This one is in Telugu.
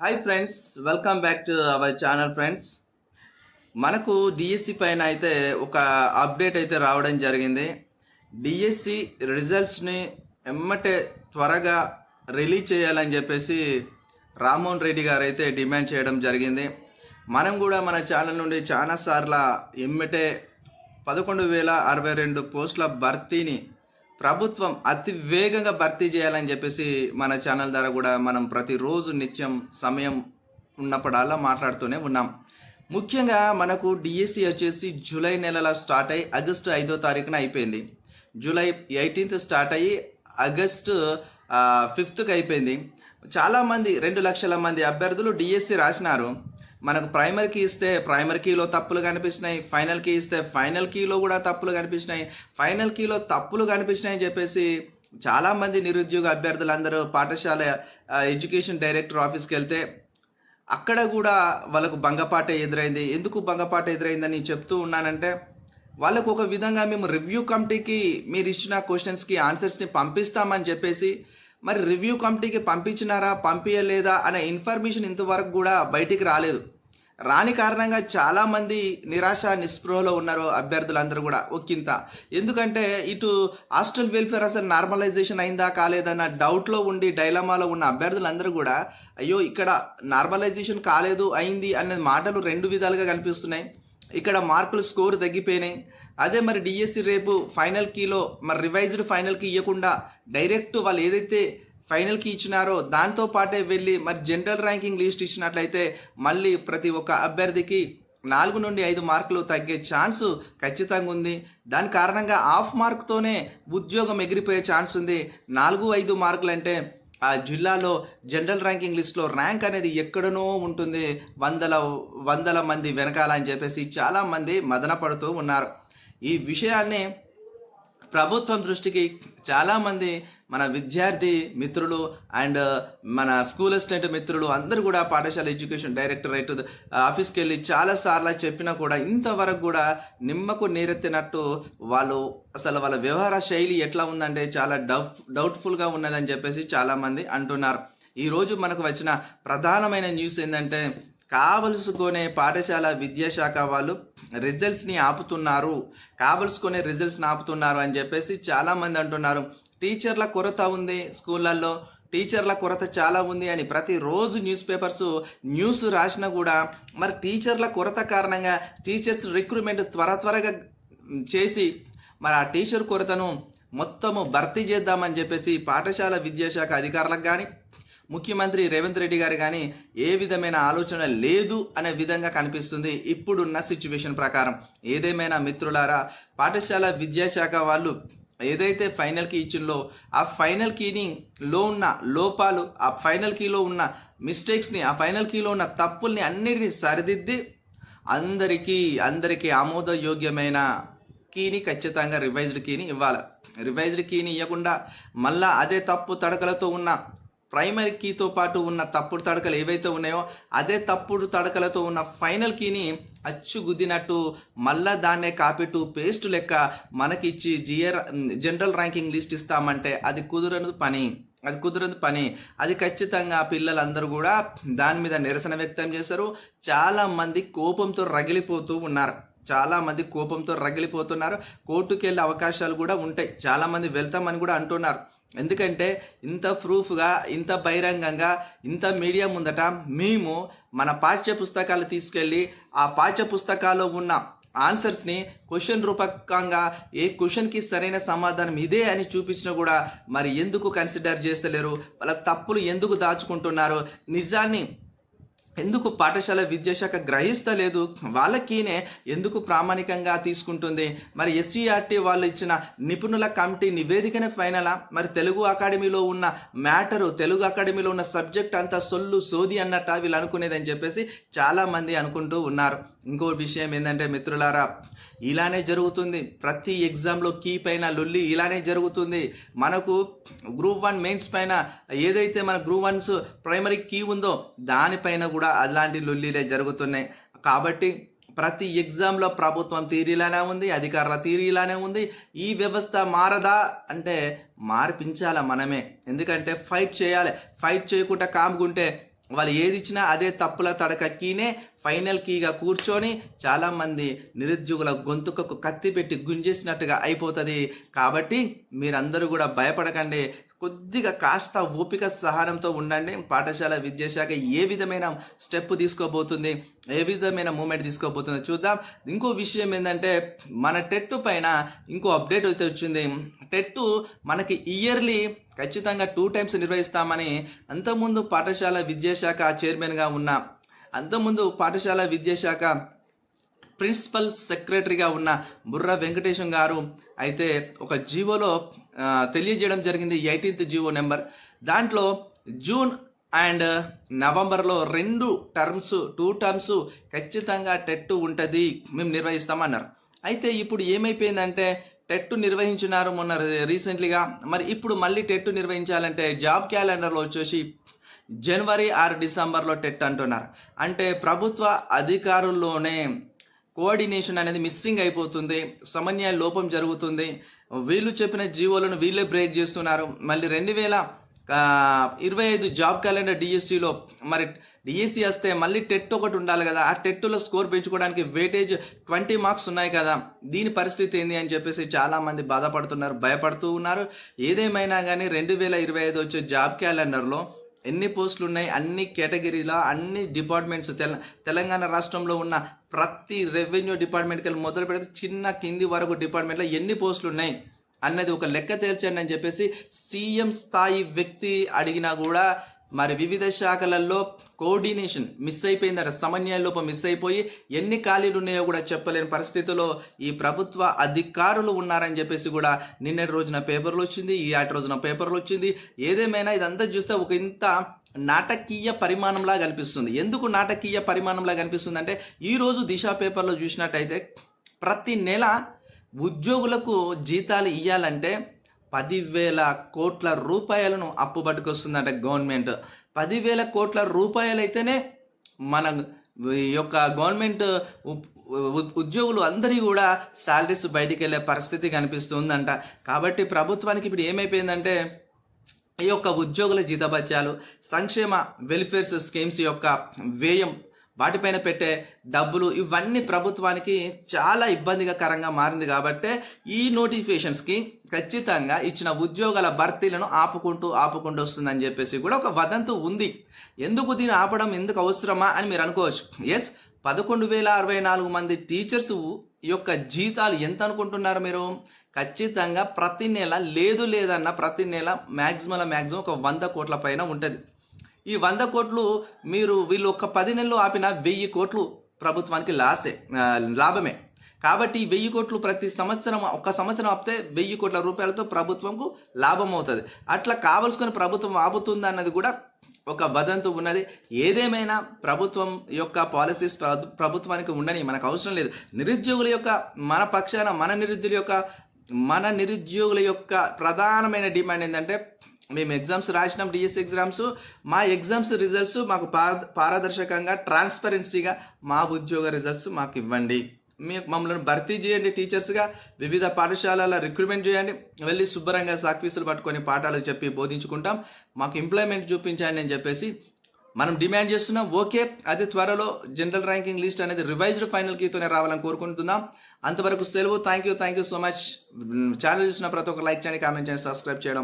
Hi friends welcome back to our channel friends మనకు డిఎస్సి పైన అయితే ఒక అప్డేట్ అయితే రావడం జరిగింది. డిఎస్సి రిజల్ట్స్ని ఎమ్మటే త్వరగా రిలీజ్ చేయాలని చెప్పేసి రామ్మోహన్ రెడ్డి గారు అయితే డిమాండ్ చేయడం జరిగింది. మనం కూడా మన ఛానల్ నుండి చాలాసార్లు ఎమ్మటే పదకొండు వేల అరవై రెండు పోస్టుల భర్తీని ప్రభుత్వం అతి వేగంగా భర్తీ చేయాలని చెప్పేసి మన ఛానల్ ద్వారా కూడా మనం ప్రతిరోజు నిత్యం సమయం ఉన్నప్పుడల్లా మాట్లాడుతూనే ఉన్నాం. ముఖ్యంగా మనకు డిఎస్సి వచ్చేసి జూలై నెలలో స్టార్ట్ అయ్యి ఆగస్టు ఐదో తారీఖున అయిపోయింది. జూలై ఎయిటీన్త్ స్టార్ట్ అయ్యి ఆగస్టు ఫిఫ్త్కి అయిపోయింది. చాలామంది రెండు లక్షల మంది అభ్యర్థులు డిఎస్సి రాసినారు. మనకు ప్రైమర్ కీ ఇస్తే ప్రైమర్ కీలో తప్పులు కనిపిస్తున్నాయి ఫైనల్ కీ ఇస్తే ఫైనల్ కీలో కూడా తప్పులు కనిపిస్తున్నాయి ఫైనల్ కీలో తప్పులు కనిపిస్తున్నాయి అని చెప్పేసి చాలామంది నిరుద్యోగ అభ్యర్థులందరూ పాఠశాల ఎడ్యుకేషన్ డైరెక్టర్ ఆఫీస్కి వెళ్తే అక్కడ కూడా వాళ్ళకు భంగపాట ఎదురైంది. ఎందుకు భంగపాట ఎదురైందని చెప్తూ ఉన్నానంటే వాళ్ళకు ఒక విధంగా మేము రివ్యూ కమిటీకి మీరు ఇచ్చిన క్వశ్చన్స్కి ఆన్సర్స్ని పంపిస్తామని చెప్పేసి మరి రివ్యూ కమిటీకి పంపించినారా పంపించలేదా అనే ఇన్ఫర్మేషన్ ఇంతవరకు కూడా బయటికి రాలేదు. రాని కారణంగా చాలామంది నిరాశ నిస్పృహలో ఉన్నారు అభ్యర్థులందరూ కూడా ఒక్కింత. ఎందుకంటే ఇటు హాస్టల్ వెల్ఫేర్ అసలు నార్మలైజేషన్ అయిందా కాలేదన్న డౌట్లో ఉండి డైలమాలో ఉన్న అభ్యర్థులందరూ కూడా అయ్యో ఇక్కడ నార్మలైజేషన్ కాలేదు అయింది అనే మాటలు రెండు విధాలుగా కనిపిస్తున్నాయి. ఇక్కడ మార్కులు స్కోర్ తగ్గిపోయినాయి. అదే మరి డిఎస్సి రేపు ఫైనల్ కీలో మరి రివైజ్డ్ ఫైనల్ కీ ఇవ్వకుండా డైరెక్ట్ వాళ్ళు ఏదైతే ఫైనల్ కీ ఇచ్చినారో దాంతో పాటే వెళ్ళి మరి జనరల్ ర్యాంకింగ్ లిస్ట్ ఇచ్చినట్లయితే మళ్ళీ ప్రతి ఒక్క అభ్యర్థికి నాలుగు నుండి ఐదు మార్కులు తగ్గే ఛాన్స్ ఖచ్చితంగా ఉంది. దాని కారణంగా హాఫ్ మార్క్తోనే ఉద్యోగం ఎగిరిపోయే ఛాన్స్ ఉంది. నాలుగు ఐదు మార్కులు అంటే ఆ జిల్లాలో జనరల్ ర్యాంకింగ్ లిస్ట్లో ర్యాంక్ అనేది ఎక్కడనో ఉంటుంది. వందల వందల మంది వెనకాల అని చెప్పేసి చాలామంది మదన పడుతూ ఉన్నారు. ఈ విషయాన్ని ప్రభుత్వం దృష్టికి చాలామంది మన విద్యార్థి మిత్రులు అండ్ మన స్కూల్ అసిస్టెంట్ మిత్రులు అందరూ కూడా పాఠశాల ఎడ్యుకేషన్ డైరెక్టరేట్ ఆఫీస్కి వెళ్ళి చాలాసార్లు చెప్పినా కూడా ఇంతవరకు కూడా నిమ్మకు నీరెత్తినట్టు వాళ్ళు అసలు వాళ్ళ వ్యవహార శైలి ఎట్లా ఉందంటే చాలా డౌట్ డౌట్ఫుల్గా ఉన్నదని చెప్పేసి చాలామంది అంటున్నారు. ఈరోజు మనకు వచ్చిన ప్రధానమైన న్యూస్ ఏంటంటే కావలసుకునే పాఠశాల విద్యాశాఖ వాళ్ళు రిజల్ట్స్ని ఆపుతున్నారు. కావలసుకునే రిజల్ట్స్ని ఆపుతున్నారు అని చెప్పేసి చాలామంది అంటున్నారు. టీచర్ల కొరత ఉంది స్కూళ్ళల్లో టీచర్ల కొరత చాలా ఉంది అని ప్రతిరోజు న్యూస్ పేపర్స్ న్యూస్ రాసినా కూడా మరి టీచర్ల కొరత కారణంగా టీచర్స్ రిక్రూట్మెంట్ త్వర త్వరగా చేసి మరి ఆ టీచర్ కొరతను మొత్తము భర్తీ చేద్దామని చెప్పేసి పాఠశాల విద్యాశాఖ అధికారులకు కానీ ముఖ్యమంత్రి రేవంత్ రెడ్డి గారు కానీ ఏ విధమైన ఆలోచన లేదు అనే విధంగా కనిపిస్తుంది ఇప్పుడున్న సిచ్యువేషన్ ప్రకారం. ఏదేమైనా మిత్రులారా పాఠశాల విద్యాశాఖ వాళ్ళు ఏదైతే ఫైనల్ కీ ఇచ్చిందో ఆ ఫైనల్ కీని లో ఉన్న లోపాలు ఆ ఫైనల్ కీలో ఉన్న మిస్టేక్స్ని ఆ ఫైనల్ కీలో ఉన్న తప్పుల్ని అన్నిటిని సరిదిద్ది అందరికీ అందరికీ ఆమోదయోగ్యమైన కీని ఖచ్చితంగా రివైజ్డ్ కీని ఇవ్వాలి. రివైజ్డ్ కీని ఇవ్వకుండా మళ్ళా అదే తప్పు తడకలతో ఉన్న ప్రైమరీ కీతో పాటు ఉన్న తప్పుడు తడకలు ఏవైతే ఉన్నాయో అదే తప్పుడు తడకలతో ఉన్న ఫైనల్ కీని అచ్చు గుద్దినట్టు మళ్ళా దాన్నే కాపీ టు పేస్ట్ లెక్క మనకిచ్చి జిఆర్ జనరల్ ర్యాంకింగ్ లిస్ట్ ఇస్తామంటే అది కుదరని పని. అది కుదరని పని. అది ఖచ్చితంగా పిల్లలందరూ కూడా దాని మీద నిరసన వ్యక్తం చేశారు. చాలామంది కోపంతో రగిలిపోతూ ఉన్నారు. చాలామంది కోపంతో రగిలిపోతున్నారు. కోర్టుకు వెళ్ళే అవకాశాలు కూడా ఉంటాయి. చాలామంది వెళ్తామని కూడా అంటున్నారు. ఎందుకంటే ఇంత ప్రూఫ్గా ఇంత బహిరంగంగా ఇంత మీడియా ముందట మేము మన పాఠ్య పుస్తకాలు తీసుకెళ్ళి ఆ పాఠ్య పుస్తకాల్లో ఉన్న ఆన్సర్స్ని క్వశ్చన్ రూపకంగా ఏ క్వశ్చన్కి సరైన సమాధానం ఇదే అని చూపించినా కూడా మరి ఎందుకు కన్సిడర్ చేస్తలేరు? వాళ్ళ తప్పులు ఎందుకు దాచుకుంటున్నారు? నిజాన్ని ఎందుకు పాఠశాల విద్యాశాఖ గ్రహిస్తలేదు? వాళ్ళకినే ఎందుకు ప్రామాణికంగా తీసుకుంటుంది? మరి ఎస్సీఆర్టీ వాళ్ళు ఇచ్చిన నిపుణుల కమిటీ నివేదికనే ఫైనలా? మరి తెలుగు అకాడమీలో ఉన్న మ్యాటరు తెలుగు అకాడమీలో ఉన్న సబ్జెక్ట్ అంతా సొల్లు సోది అన్నట్ట వీళ్ళు అనుకునేదని చెప్పేసి చాలామంది అనుకుంటూ ఉన్నారు. ఇంకో విషయం ఏంటంటే మిత్రులారా ఇలానే జరుగుతుంది. ప్రతి ఎగ్జామ్లో కీ పైన లొల్లి ఇలానే జరుగుతుంది. మనకు గ్రూప్ వన్ మెయిన్స్ పైన ఏదైతే మన గ్రూప్ వన్స్ ప్రైమరీ కీ ఉందో దానిపైన కూడా కూడా అలాంటి లొల్లీలే జరుగుతున్నాయి. కాబట్టి ప్రతి ఎగ్జామ్లో ప్రభుత్వం తీరీలానే ఉంది అధికారుల తీరీలానే ఉంది. ఈ వ్యవస్థ మారదా అంటే మార్పించాలా మనమే. ఎందుకంటే ఫైట్ చేయాలి. ఫైట్ చేయకుండా కాముకుంటే వాళ్ళు ఏది ఇచ్చినా అదే తప్పుల తడక కీనే ఫైనల్ కీగా కూర్చొని చాలామంది నిరుద్యోగుల గొంతుకకు కత్తి పెట్టి గుంజేసినట్టుగా అయిపోతుంది. కాబట్టి మీరందరూ కూడా భయపడకండి. కొద్దిగా కాస్త ఓపిక సహనంతో ఉండండి. పాఠశాల విద్యాశాఖ ఏ విధమైన స్టెప్ తీసుకోబోతుంది ఏ విధమైన మూమెంట్ తీసుకోబోతుందో చూద్దాం. ఇంకో విషయం ఏంటంటే మన టెట్ పైన ఇంకో అప్డేట్ అయితే వచ్చింది. టెట్ మనకి ఇయర్లీ ఖచ్చితంగా టూ టైమ్స్ నిర్వహిస్తామని అంతకుముందు పాఠశాల విద్యాశాఖ చైర్మన్గా ఉన్న అంతకుముందు పాఠశాల విద్యాశాఖ ప్రిన్సిపల్ సెక్రటరీగా ఉన్న బుర్ర వెంకటేశం గారు అయితే ఒక జీవోలో తెలియజేయడం జరిగింది ఎయిటీన్త్ జియో నెంబర్. దాంట్లో జూన్ అండ్ నవంబర్లో రెండు టర్మ్స్ టూ టర్మ్స్ ఖచ్చితంగా టెట్ ఉంటుంది మేము నిర్వహిస్తామన్నారు. అయితే ఇప్పుడు ఏమైపోయిందంటే టెట్ నిర్వహించినారు మొన్న రీసెంట్లీగా. మరి ఇప్పుడు మళ్ళీ టెట్ నిర్వహించాలంటే జాబ్ క్యాలెండర్లో వచ్చేసి జనవరి ఆరు డిసెంబర్లో టెట్ అంటున్నారు. అంటే ప్రభుత్వ అధికారుల్లోనే కోఆర్డినేషన్ అనేది మిస్సింగ్ అయిపోతుంది సమన్వయ లోపం జరుగుతుంది. వీళ్ళు చెప్పిన జీవోలను వీళ్ళే బ్రేక్ చేస్తున్నారు. మళ్ళీ రెండు వేల ఇరవై ఐదు జాబ్ క్యాలెండర్ డిఎస్సిలో మరి డిఎస్సి వస్తే మళ్ళీ టెట్ ఒకటి ఉండాలి కదా. ఆ టెట్లో స్కోర్ పెంచుకోవడానికి వెయిటేజ్ ట్వంటీ మార్క్స్ ఉన్నాయి కదా. దీని పరిస్థితి ఏంది అని చెప్పేసి చాలామంది బాధపడుతున్నారు భయపడుతూ ఉన్నారు. ఏదేమైనా కానీ రెండు వేల ఇరవై ఐదు వచ్చే జాబ్ క్యాలెండర్లో ఎన్ని పోస్టులు ఉన్నాయి అన్ని కేటగిరీలో అన్ని డిపార్ట్మెంట్స్ తెల తెలంగాణ రాష్ట్రంలో ఉన్న ప్రతి రెవెన్యూ డిపార్ట్మెంట్కి వెళ్ళి మొదలు పెడితే చిన్న కింది వరకు డిపార్ట్మెంట్లో ఎన్ని పోస్టులు ఉన్నాయి అన్నది ఒక లెక్క తేల్చండి అని చెప్పేసి సీఎం స్థాయి వ్యక్తి అడిగినా కూడా మరి వివిధ శాఖలలో కోఆర్డినేషన్ మిస్ అయిపోయిందట సమన్వయ లోపం మిస్ అయిపోయి ఎన్ని ఖాళీలు ఉన్నాయో కూడా చెప్పలేని పరిస్థితిలో ఈ ప్రభుత్వ అధికారులు ఉన్నారని చెప్పేసి కూడా నిన్నటి రోజున పేపర్లు వచ్చింది ఈ ఆటి రోజున పేపర్లు వచ్చింది. ఏదేమైనా ఇదంతా చూస్తే ఒక ఇంత నాటకీయ పరిమాణంలా కనిపిస్తుంది ఎందుకు నాటకీయ పరిమాణంలా కనిపిస్తుంది అంటే ఈ రోజు దిశ పేపర్లో చూసినట్టయితే ప్రతి నెల ఉద్యోగులకు జీతాలు ఇవ్వాలంటే పదివేల కోట్ల రూపాయలను అప్పు పట్టుకొస్తుందంట గవర్నమెంట్. పదివేల కోట్ల రూపాయలు అయితేనే మన ఈ యొక్క గవర్నమెంట్ ఉద్యోగులు అందరి కూడా శాలరీస్ బయటికి వెళ్ళే పరిస్థితి కనిపిస్తుందంట. కాబట్టి ప్రభుత్వానికి ఇప్పుడు ఏమైపోయిందంటే ఈ యొక్క ఉద్యోగుల జీతభత్యాలు సంక్షేమ వెల్ఫేర్స్ స్కీమ్స్ యొక్క వ్యయం వాటిపైన పెట్టే డబ్బులు ఇవన్నీ ప్రభుత్వానికి చాలా ఇబ్బందికరంగా మారింది కాబట్టి ఈ నోటిఫికేషన్స్కి ఖచ్చితంగా ఇచ్చిన ఉద్యోగాల భర్తీలను ఆపుకుంటూ ఆపుకుంటూ వస్తుందని చెప్పేసి కూడా ఒక వదంతు ఉంది. ఎందుకు దీన్ని ఆపడం? ఎందుకు అవసరమా? అని మీరు అనుకోవచ్చు. ఎస్ పదకొండు వేల అరవై నాలుగు మంది టీచర్స్ యొక్క జీతాలు ఎంత అనుకుంటున్నారు మీరు? ఖచ్చితంగా ప్రతి నెల లేదు లేదన్న ప్రతి నెల మ్యాక్సిమం మ్యాక్సిమం ఒక వంద కోట్ల పైన ఉంటుంది. ఈ వంద కోట్లు మీరు వీళ్ళు ఒక పది నెలలు ఆపిన వెయ్యి కోట్లు ప్రభుత్వానికి లాసే లాభమే. కాబట్టి వెయ్యి కోట్లు ప్రతి సంవత్సరం ఒక సంవత్సరం ఆపితే వెయ్యి కోట్ల రూపాయలతో ప్రభుత్వంకు లాభం అవుతుంది. అట్లా కావలసుకుని ప్రభుత్వం ఆపుతుంది అన్నది కూడా ఒక వదంతు ఉన్నది. ఏదేమైనా ప్రభుత్వం యొక్క పాలసీస్ ప్రభుత్వానికి ఉండని మనకు అవసరం లేదు. నిరుద్యోగుల యొక్క మన పక్షాన మన నిరుద్యోగుల యొక్క మన నిరుద్యోగుల యొక్క ప్రధానమైన డిమాండ్ ఏంటంటే మేము ఎగ్జామ్స్ రాసినాం డిఎస్ ఎగ్జామ్స్ మా ఎగ్జామ్స్ రిజల్ట్స్ మాకు పార- పారదర్శకంగా ట్రాన్స్పరెన్సీగా మా ఉద్యోగ రిజల్ట్స్ మాకు ఇవ్వండి. మీకు మమ్మల్ని భర్తీ చేయండి టీచర్స్గా వివిధ పాఠశాలల రిక్రూట్మెంట్ చేయండి వెళ్ళి శుభ్రంగా సాక్వీసులు పట్టుకొని పాఠాలు చెప్పి బోధించుకుంటాం. మాకు ఎంప్లాయ్మెంట్ చూపించండి అని చెప్పేసి మనం డిమాండ్ చేస్తున్నాం. ఓకే అతి త్వరలో జనరల్ ర్యాంకింగ్ లిస్ట్ అనేది రివైజ్డ్ ఫైనల్ కీతోనే రావాలని కోరుకుంటున్నాం. అంతవరకు సెలవు. Thank you thank you so much channel చూసిన ప్రతి ఒక్క లైక్ చేయండి కామెంట్ చేయండి సబ్స్క్రైబ్ చేయడం